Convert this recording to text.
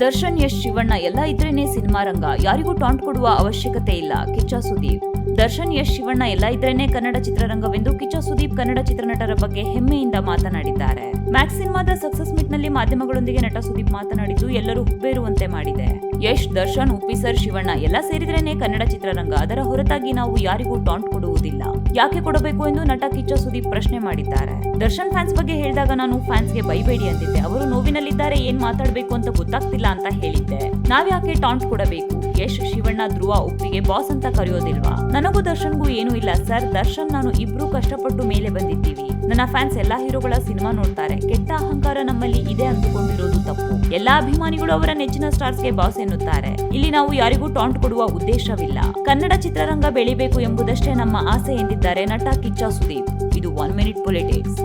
ದರ್ಶನ್ ಯಶ್ ಶಿವಣ್ಣ ಎಲ್ಲ ಇದ್ರೇನೆ ಸಿನಿಮಾ ರಂಗ. ಯಾರಿಗೂ ಟಾಂಟ್ ಕೊಡುವ ಅವಶ್ಯಕತೆ ಇಲ್ಲ. ಕಿಚ್ಚ ಸುದೀಪ್. ದರ್ಶನ್ ಯಶ್ ಶಿವಣ್ಣ ಎಲ್ಲ ಇದ್ರೇನೆ ಕನ್ನಡ ಚಿತ್ರರಂಗವೆಂದು ಕಿಚ್ಚ ಸುದೀಪ್ ಕನ್ನಡ ಚಿತ್ರನಟರ ಬಗ್ಗೆ ಹೆಮ್ಮೆಯಿಂದ ಮಾತನಾಡಿದ್ದಾರೆ. ಮ್ಯಾಕ್ಸ್ ಸಿನಿಮಾದ ಸಕ್ಸಸ್ ಮೀಟ್ನಲ್ಲಿ ಮಾಧ್ಯಮಗಳೊಂದಿಗೆ ನಟ ಸುದೀಪ್ ಮಾತನಾಡಿದ್ದು ಎಲ್ಲರೂ ಹುಬ್ಬೇರುವಂತೆ ಮಾಡಿದೆ. ಯಶ್, ದರ್ಶನ್ ಉಪ್ಪಿ ಸರ್ ಶಿವಣ್ಣ ಎಲ್ಲ ಸೇರಿದ್ರೇನೆ ಕನ್ನಡ ಚಿತ್ರರಂಗ. ಅದರ ಹೊರತಾಗಿ ನಾವು ಯಾರಿಗೂ ಟಾಂಟ್ ಕೊಡುವುದಿಲ್ಲ. ಯಾಕೆ ಕೊಡಬೇಕು ಎಂದು ನಟ ಕಿಚ್ಚ ಸುದೀಪ್ ಪ್ರಶ್ನೆ ಮಾಡಿದ್ದಾರೆ. ದರ್ಶನ್ ಫ್ಯಾನ್ಸ್ ಬಗ್ಗೆ ಹೇಳಿದಾಗ ನಾನು ಫ್ಯಾನ್ಸ್ಗೆ ಬೈಬೇಡಿ ಅಂದಿದ್ದೆ. ಅವರು ನೋವಿನಲ್ಲಿದ್ದಾರೆ, ಏನ್ ಮಾತಾಡಬೇಕು ಅಂತ ಗೊತ್ತಾಗ್ತಿಲ್ಲ ಅಂತ ಹೇಳಿದ್ದೆ. ನಾವ್ಯಾಕೆ ಟಾಂಟ್ ಕೊಡಬೇಕು? ಯಶ್ ಶಿವಣ್ಣ ಧ್ರುವ ಒಪ್ಪಿಗೆ ಬಾಸ್ ಅಂತ ಕರೆಯೋದಿಲ್ವಾ? ನನಗೂ ದರ್ಶನ್ಗೂ ಏನೂ ಇಲ್ಲ, ಸರ್. ದರ್ಶನ್, ನಾನು ಇಬ್ರು ಕಷ್ಟಪಟ್ಟು ಮೇಲೆ ಬಂದಿದ್ದೀವಿ. ನನ್ನ ಫ್ಯಾನ್ಸ್ ಎಲ್ಲಾ ಹೀರೋಗಳ ಸಿನಿಮಾ ನೋಡ್ತಾರೆ. ಕೆಟ್ಟ ಅಹಂಕಾರ ನಮ್ಮಲ್ಲಿ ಇದೆ ಅಂದುಕೊಂಡಿರೋದು ತಪ್ಪು. ಎಲ್ಲಾ ಅಭಿಮಾನಿಗಳು ಅವರ ನೆಚ್ಚಿನ ಸ್ಟಾರ್ಸ್ಗೆ ಬಾಸ್ ಎನ್ನುತ್ತಾರೆ. ಇಲ್ಲಿ ನಾವು ಯಾರಿಗೂ ಟಾಂಟ್ ಕೊಡುವ ಉದ್ದೇಶವಿಲ್ಲ. ಕನ್ನಡ ಚಿತ್ರರಂಗ ಬೆಳಿಬೇಕು ಎಂಬುದಷ್ಟೇ ನಮ್ಮ ಆಸೆ ಎಂದಿದ್ದಾರೆ ನಟ ಕಿಚ್ಚ ಸುದೀಪ್. ಇದು ಒನ್ ಮಿನಿಟ್ ಪೊಲಿಟಿಕ್ಸ್